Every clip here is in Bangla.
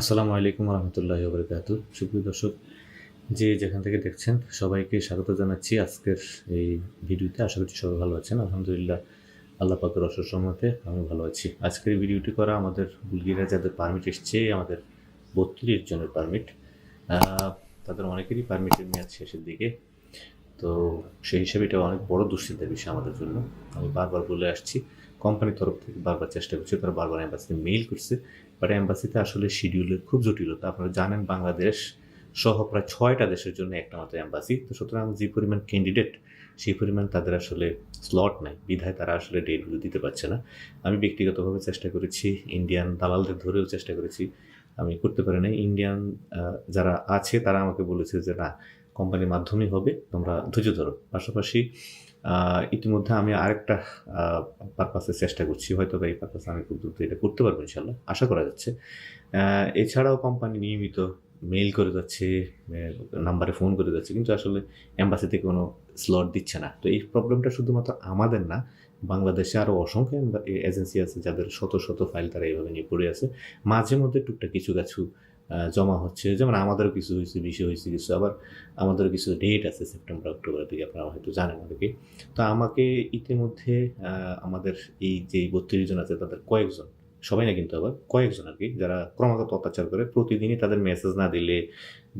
আসসালামু আলাইকুম রহমতুল্লাহ বরকাত সুপ্রিয় দর্শক, যে যেখান থেকে দেখছেন, সবাইকে স্বাগত জানাচ্ছি আজকের এই ভিডিওতে। আশা করছি সবাই ভালো আছেন। আলহামদুলিল্লাহ, আল্লাহ পাকের অসুর সম্মতে আমি ভালো আছি। আজকের ভিডিওটি করা আমাদের বুলগিরা যাদের পারমিট এসছে, আমাদের বত্রিশ জনের পারমিট তাদের অনেকেরই পারমিটের মেয়াদ শেষের দিকে। তো সেই হিসেবে এটা অনেক বড় দুশ্চিন্তার বিষয় আমাদের জন্য। আমি বারবার বলে আসছি কোম্পানির তরফ থেকে বারবার চেষ্টা করছে, তারা বারবার অ্যাম্বাসিতে মেইল করছে। বাট অ্যাম্বাসিতে আসলে শিডিউলের খুব জটিলতা। আপনারা জানেন, বাংলাদেশ সহ প্রায় ছয়টা দেশের জন্য একটা মাত্র অ্যাম্বাসি তো সুতরাং যে পরিমাণ ক্যান্ডিডেট সেই পরিমাণ তাদের আসলে স্লট নাই। বিধায় তারা আসলে ডেটগুলো দিতে পারছে না। আমি ব্যক্তিগতভাবে চেষ্টা করেছি ইন্ডিয়ান দালালদের ধরেও চেষ্টা করেছি। আমি করতে পারি না ইন্ডিয়ান যারা আছে, তারা আমাকে বলেছে যে, না কোম্পানির মাধ্যমেই হবে। তোমরা ধৈর্য ধরো। পাশাপাশি ইতিমধ্যে আমি আরেকটা পারপাসে চেষ্টা করছি। হয়তো বা এই পারপাসে আমি খুব দ্রুত এটা করতে পারব ইনশাল্লাহ আশা করা যাচ্ছে। এছাড়াও কোম্পানি নিয়মিত মেইল করে যাচ্ছে নাম্বারে ফোন করে যাচ্ছে, কিন্তু আসলে থেকে কোনো স্লট দিচ্ছে না। তো এই প্রবলেমটা শুধুমাত্র আমাদের না, বাংলাদেশে আরও অসংখ্য এজেন্সি আছে যাদের শত শত ফাইল তারা এইভাবে নিয়ে পড়ে আছে। মাঝে মধ্যে টুকটাক কিছু কিছু জমা হচ্ছে। যেমন আমাদেরও কিছু হয়েছে, বিষয় হয়েছে কিছু, আবার আমাদেরও কিছু ডেট আছে সেপ্টেম্বর অক্টোবরের দিকে আপনারা হয়তো জানেন অনেকে। তো আমাকে ইতিমধ্যে আমাদের এই যে বত্রিশ জন আছে, তাদের কয়েকজন, সবাই না কিন্তু আবার, কয়েকজন আর কি, যারা ক্রমাগত অত্যাচার করে, প্রতিদিনই তাদের মেসেজ না দিলে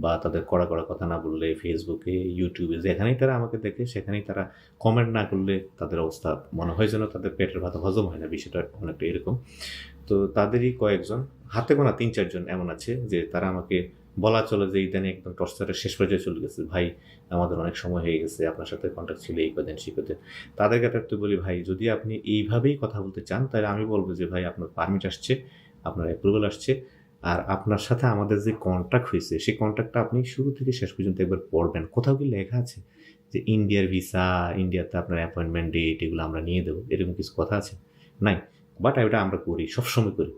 বা তাদের কড়া কড়া কথা না বললে ফেসবুকে ইউটিউবে যেখানেই তারা আমাকে দেখে, সেখানেই তারা কমেন্ট না করলে তাদের অবস্থা মনে হয় যেন তাদের পেটের ভাত হজম হয় না, বিষয়টা অনেকটা এরকম। তো তাদেরই কয়েকজন, হাতে গোনা তিন, চারজন এমন আছে যে তারা আমাকে বলা চলে যে ইদানি একদম টর্চারের শেষ পর্যায়ে চলে গেছে, ভাই, আমাদের অনেক সময় হয়ে গেছে, আপনার সাথে কন্ট্যাক্ট ছিল এই কদিন, সেই কদিন। তাদের ক্ষেত্রে বলি, ভাই, যদি আপনি এইভাবেই কথা বলতে চান, তাহলে আমি বলব যে, ভাই, আপনার পারমিট আসছে, আপনার অ্যাপ্রুভাল আসছে, আর আপনার সাথে আমাদের যে কন্ট্রাক্ট হয়েছে, সেই কন্ট্রাক্টটা আপনি শুরু থেকে শেষ পর্যন্ত একবার পড়বেন। কোথাও কি লেখা আছে যে, ইন্ডিয়ার ভিসা ইন্ডিয়াতে আপনার অ্যাপয়েন্টমেন্ট ডেট এগুলো আমরা নিয়ে দেবো? এরকম কিছু কথা আছে? নাই। বাট এটা আমরা করি, সবসময় করি।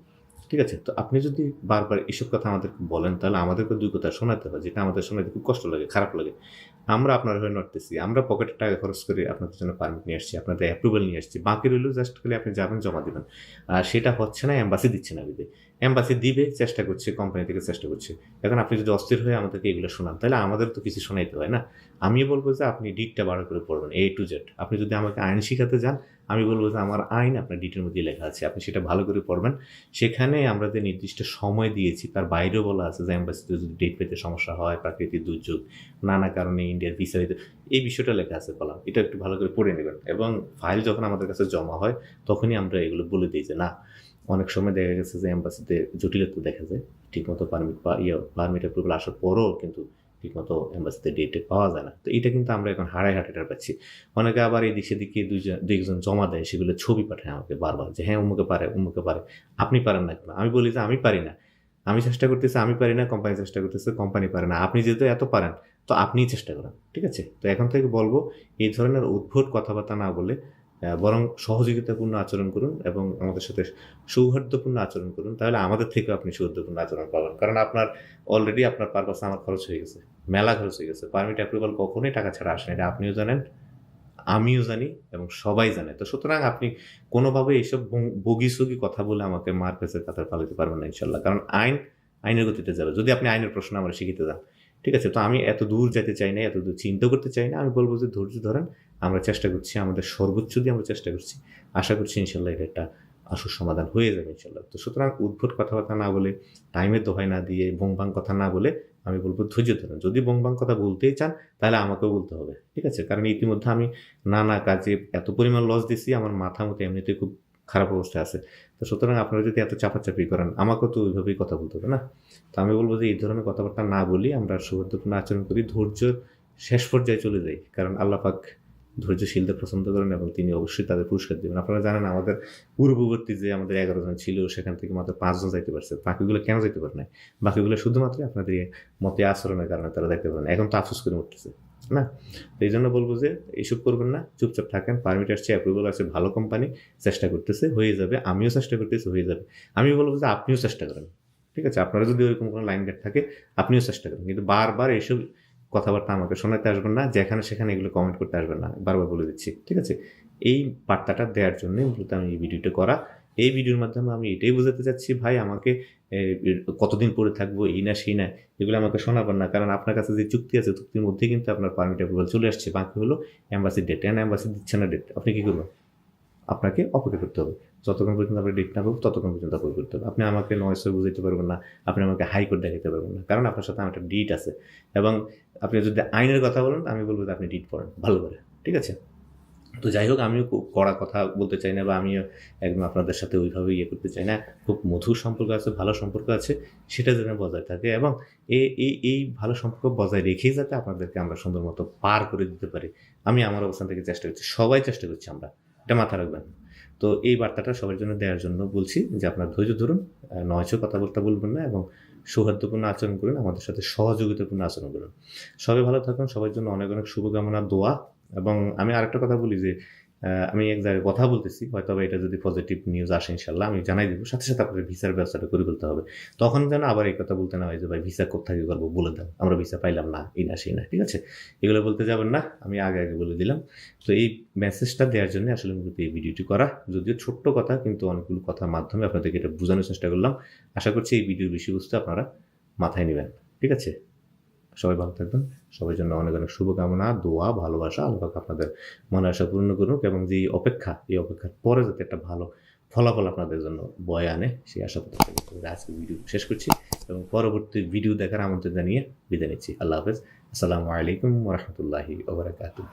ঠিক আছে? তো আপনি যদি বারবার এসব কথা আমাদেরকে বলেন, তাহলে আমাদেরকে দুই কথা শোনাতে হয়, যেটা আমাদের শোনাতে খুব কষ্ট লাগে, খারাপ লাগে। আমরা আপনার হয়ে নড়তেছি, আমরা পকেটে টাকা খরচ করে আপনাদের জন্য পারমিট নিয়ে আসছি, আপনাদের অ্যাপ্রুভাল নিয়ে আসছি, বাকি রইলেও জাস্ট খালি আপনি যাবেন, জমা দেবেন। আর সেটা হচ্ছে না অ্যাম্বাসি দিচ্ছে না বিদে। অ্যাম্বাসি দিবে, চেষ্টা করছে কোম্পানি থেকে চেষ্টা করছে। এখন আপনি যদি অস্থির হয়ে আমাদেরকে এগুলো শোনান, তাহলে আমাদের তো কিছু শোনাইতে হয় না। আমি বলব যে আপনি ডিটটা বাড়া করে পড়বেন এ টু জেড আপনি যদি আমাকে আইন শিখাতে যান আমি বলব যে আমার আইন আপনার ডিটের মধ্যে লেখা আছে। আপনি সেটা ভালো করে পড়বেন। সেখানে আমরা যে নির্দিষ্ট সময় দিয়েছি, তার বাইরেও বলা আছে যে অ্যাম্বাসিতে যদি ডেট পেতে সমস্যা হয়, প্রাকৃতিক দুর্যোগ, নানা কারণে ইন্ডিয়ার দিতে এই বিষয়টা লেখা আছে বলা এটা একটু ভালো করে পড়ে নেবেন। এবং ফাইল যখন আমাদের কাছে জমা হয়, তখনই আমরা এগুলো বলে দিই যে, না, অনেক সময় দেখা গেছে যে অ্যাম্বাসিতে জটিলতা দেখা যায়। ঠিকমতো পারমিট বা ইয়ে পারমিট অ্যাপ্রুভাল আসার পরও কিন্তু ঠিকমতো অ্যাম্বাসিতে ডেটে পাওয়া যায় না। তো এটা কিন্তু আমরা এখন হারাই হাটেটার পাচ্ছি। অনেকে আবার এই দিকে দিকে দুইজন দুইজন জমা দেয়, সেগুলো ছবি পাঠায় আমাকে বারবার যে হ্যাঁ অমুকে পারে অমুকে পারে। আপনি পারেন না কেন? আমি বলি যে, আমি পারি না। আমি চেষ্টা করতেছি, আমি পারি না কোম্পানি চেষ্টা করতেছে কোম্পানি পারে না। আপনি যেহেতু এত পারেন, তো আপনিই চেষ্টা করেন। ঠিক আছে? তো এখন থেকে বলব, এই ধরনের উদ্ভট কথাবার্তা না বলে বরং সহযোগিতাপূর্ণ আচরণ করুন এবং আমাদের সাথে সৌহার্দ্যপূর্ণ আচরণ করুন, তাহলে আমাদের থেকে আপনি সৌহার্দ্যপূর্ণ আচরণ পাবেন। কারণ আপনার অলরেডি আপনার পারপাসে আমার খরচ হয়ে গেছে, মেলা খরচ হয়ে গেছে। পারমিট অ্যাপ্রুভাল কখনোই টাকা ছাড়া আসে না এটা আপনিও জানেন, আমিও জানি এবং সবাই জানে। তো সুতরাং আপনি কোনোভাবে এইসব বং- বগিসগি কথা বলে আমাকে মার পেসের কাতার পালাতে পারবেন না ইনশাল্লাহ। কারণ আইন, আইনের গতিতে যাবে। যদি আপনি আইনের প্রশ্ন আমার শিখিতে যান ঠিক আছে, তো আমি এত দূর যেতে চাই না, এত দূর চিন্তা করতে চাই না। আমি বলব যে, ধৈর্য ধরেন, আমরা চেষ্টা করছি, আমাদের সর্বোচ্চ দিয়ে আমরা চেষ্টা করছি। আশা করছি ইনশাল্লাহ এটা একটা আসল সমাধান হয়ে যাবে ইনশাল্লাহ। তো সুতরাং উদ্ভট কথাবার্তা না বলে, টাইমের দোহাই না দিয়ে, বংবাং কথা না বলে, আমি বলব ধৈর্য ধরেন। যদি বংবাং কথা বলতেই চান, তাহলে আমাকেও বলতে হবে, ঠিক আছে? কারণ ইতিমধ্যে আমি নানা কাজে এত পরিমাণ লস দিছি, আমার মাথা মতো এমনিতে খুব খারাপ অবস্থায় আছে। তো সুতরাং আপনারা যদি এত চাপাচাপি করেন, আমাকেও তো ওইভাবেই কথা বলতে হবে না? তো আমি বলব যে এই ধরনের কথাবার্তা না বলি, আমরা সৌহার্দ্যপূর্ণ আচরণ করি, ধৈর্য শেষ পর্যায়ে চলে যাই। কারণ আল্লাহ পাক ধৈর্যশীলদের পছন্দ করেন এবং তিনি অবশ্যই তাদের পুরস্কার দেবেন। আপনারা জানেন আমাদের পূর্ববর্তী যে আমাদের এগারো জন ছিল, সেখান থেকে মাত্র পাঁচজন যাইতে পারছে। বাকিগুলো কেন যাইতে পারে নাই? বাকিগুলো শুধুমাত্র আপনাদের মতে আচরণের কারণে তারা যাইতে পারে না এখন তো আফসোস করে উঠতেছে না? তো এই জন্য বলব যে এইসব করবেন না, চুপচাপ থাকেন পারমিট আসছে অ্যাপ্রুভাল আছে, ভালো কোম্পানি চেষ্টা করতেছে, হয়ে যাবে, আমিও চেষ্টা করতেছি, হয়ে যাবে। আমি বলব যে আপনিও চেষ্টা করেন, ঠিক আছে? আপনারা যদি ওইরকম কোনো লাইন গেট থাকে, আপনিও চেষ্টা করেন। কিন্তু বারবার এইসব কথাবার্তা আমাকে শোনাতে আসবেন না, যেখানে সেখানে এগুলো কমেন্ট করতে আসবেন না, বারবার বলে দিচ্ছি, ঠিক আছে? এই বার্তাটা দেওয়ার জন্যই মূলত আমি এই ভিডিওটা করা এই ভিডিওর মাধ্যমে আমি এটাই বোঝাতে চাচ্ছি, ভাই, আমাকে কতদিন পরে থাকব, এই না সেই না, এগুলো আমাকে শোনাবেন না। কারণ আপনার কাছে যে চুক্তি আছে, চুক্তির মধ্যে কিন্তু আপনার পারমিট অ্যাপ্রুভাল চলে আসছে। বাকি হলো অ্যাম্বাসি ডেট অ্যান্ড অ্যাম্বাসি দিচ্ছে না ডেট আপনি কী করবেন? আপনাকে অপেক্ষা করতে হবে। যতক্ষণ পর্যন্ত আপনার ডেট না পাবো, ততক্ষণ পর্যন্ত অপেক্ষা করতে হবে। আপনি আমাকে নয়সে বুঝাইতে পারবেন না, আপনি আমাকে হাইকোর্ট দেখাতে পারবেন না। কারণ আপনার সাথে আমার একটা ডিট আছে। এবং আপনি যদি আইনের কথা বলেন, আমি বলব যে আপনি ডিট পড়েন, ভালো করে। ঠিক আছে? তো যাই হোক, আমিও খুব কড়া কথা বলতে চাই না বা আমিও একদম আপনাদের সাথে ওইভাবে ইয়ে করতে চাই না। খুব মধুর সম্পর্ক আছে, ভালো সম্পর্ক আছে, সেটা যেন বজায় থাকে এবং এই এই ভালো সম্পর্ক বজায় রেখেই যাতে আপনাদেরকে আমরা সুন্দর মতো পার করে দিতে পারি। আমি আমার অবস্থান থেকে চেষ্টা করছি, সবাই চেষ্টা করছি আমরা, এটা মাথা রাখবেন। তো এই বার্তাটা সবার জন্য দেওয়ার জন্য বলছি যে আপনার ধৈর্য ধরুন নয়ছো কথাবার্তা বলবেন না এবং সৌহার্দ্যপূর্ণ আচরণ করুন, আমাদের সাথে সহযোগিতাপূর্ণ আচরণ করুন। সবাই ভালো থাকুন, সবার জন্য অনেক অনেক শুভকামনা, দোয়া। এবং আমি আরেকটা কথা বলি যে আমি এক জায়গায় কথা বলতেছি হয়তো এটা যদি পজিটিভ নিউজ আসে ইনশাল্লাহ, আমি জানাই দেবো। সাথে সাথে আপনাদের ভিসার ব্যবস্থাটা করে ফেলতে হবে। তখন যেন আবার এই কথা বলতে না হয় যে, ভাই, ভিসা কোথায় করব? বলে দাও। আমরা ভিসা পাইলাম না, এই না, সেই না। ঠিক আছে? এগুলো বলতে যাবেন না, আমি আগে আগে বলে দিলাম। তো এই মেসেজটা দেওয়ার জন্য আসলে মূলত এই ভিডিওটি করা। যদিও ছোট্ট কথা, কিন্তু অনেকগুলো কথার মাধ্যমে আপনাদেরকে এটা বোঝানোর চেষ্টা করলাম। আশা করছি এই ভিডিওর বিষয়বস্তু আপনারা মাথায় নেবেন। ঠিক আছে? সবাই ভালো থাকবেন। সবার জন্য অনেক অনেক শুভকামনা, দোয়া, ভালোবাসা। আল্লাহ আপনাদের মনে আশা পূর্ণ করুক এবং যে অপেক্ষা, এই অপেক্ষার পরে যাতে একটা ভালো ফলাফল আপনাদের জন্য বয়ে আনে, সেই আশা করতে করে আজকে ভিডিও শেষ করছি এবং পরবর্তী ভিডিও দেখার আমন্ত্রণ জানিয়ে বিদায় নিচ্ছি। আল্লাহ হাফেজ। আসসালামু আলাইকুম রহমতুল্লাহি ওবরাকাতুহ